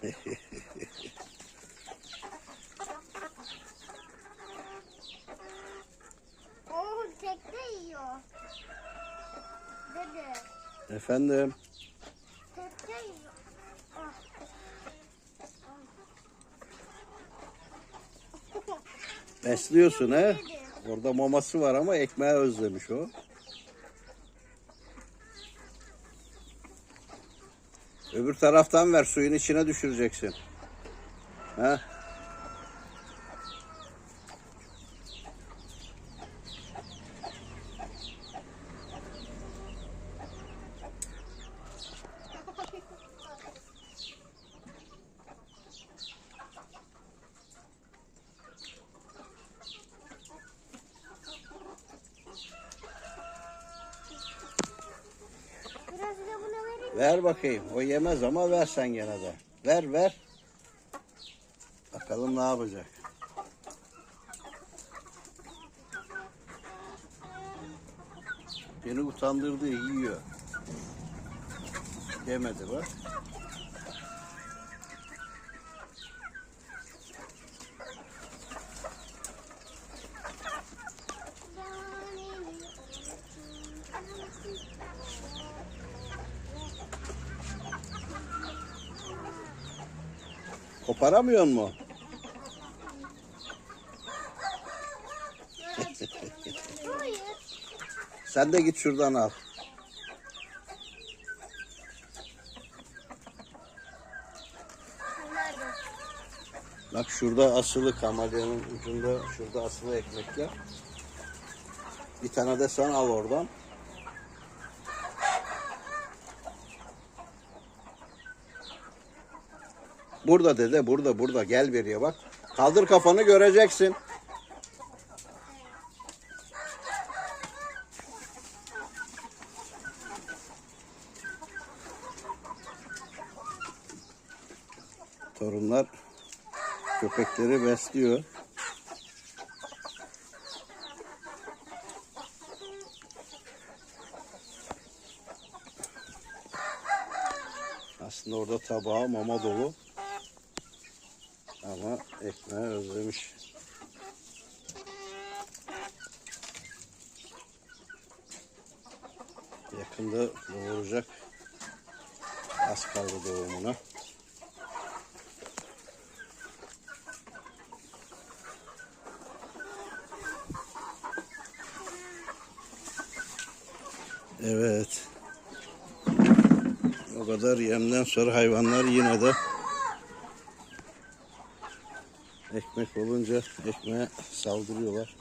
Oo tekne yiyor. Dede Efendim. tekne yiyor. Ah. Besliyorsun he? Orada maması var ama ekmeği özlemiş o. Öbür taraftan ver suyun içine düşüreceksin. Ha? Ver bakayım. O yemez ama ver sen gene de. Ver ver. Bakalım ne yapacak. Beni utandırdı yiyor. Yemedi bak. Koparamıyor mu? Sen de git şuradan al. Bak şurada asılı kamelyanın ucunda şurada asılı ekmekler. Bir tane de sen al oradan. Burada dede burada burada gel beriye bak. Kaldır kafanı göreceksin. Torunlar köpekleri besliyor. Aslında orada tabağı mama dolu. Ama ekmeği özlemiş. Yakında doğuracak. Az kaldı doğumuna. Evet. O kadar yemden sonra hayvanlar yine de ekmek olunca ekmeğe saldırıyorlar.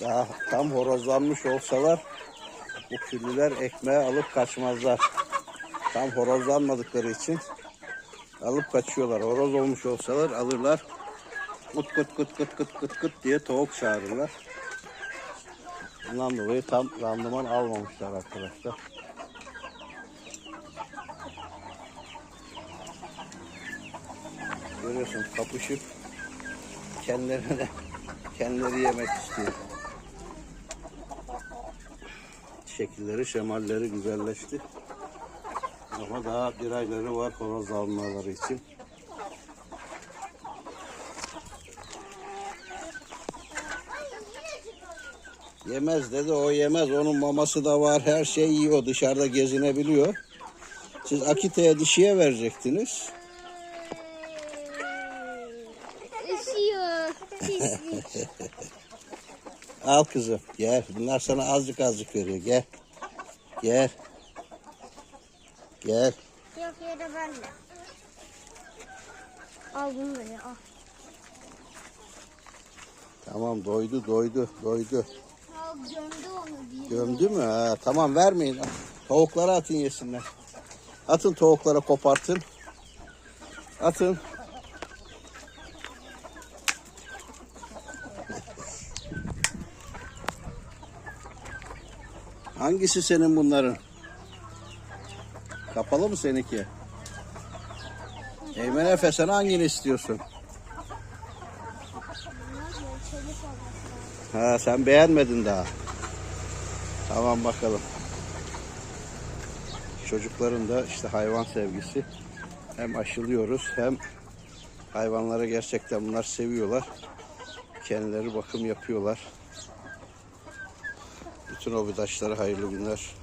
Daha tam horozlanmış olsalar bu küllüler ekmeği alıp kaçmazlar. Tam horozlanmadıkları için alıp kaçıyorlar. Horoz olmuş olsalar alırlar. Kıt kıt kıt kıt kıt kıt kıt diye tavuk çağırırlar. Bundan dolayı tam randıman almamışlar arkadaşlar. Görüyorsun kapışıp kendilerine kendileri yemek istiyor. Şekilleri, şemalleri güzelleşti. Ama daha bir ayları var horoz almaları için. Yemez dedi o yemez. Onun maması da var. Her şey yiyor. Dışarıda gezinebiliyor. Siz Akite'ye dişiye verecektiniz. Üşüyor. Al kızım gel. Bunlar sana azıcık azıcık veriyor. Gel. Gel. Gel. Yok da ben de. Al bunu da ya. Al. Tamam doydu doydu doydu. Al gömdü onu bir. Gömdü mü? Ha, tamam vermeyin. Tavuklara atın yesinler. Atın tavuklara kopartın. Atın. Hangisi senin bunların? Kapalı mı seninki? Eymen Efe sen hangini istiyorsun? Ha sen beğenmedin daha. Tamam bakalım. Çocukların da işte hayvan sevgisi. Hem aşılıyoruz hem hayvanlara gerçekten bunlar seviyorlar. Kendileri bakım yapıyorlar. Bütün hobidaşlara hayırlı günler.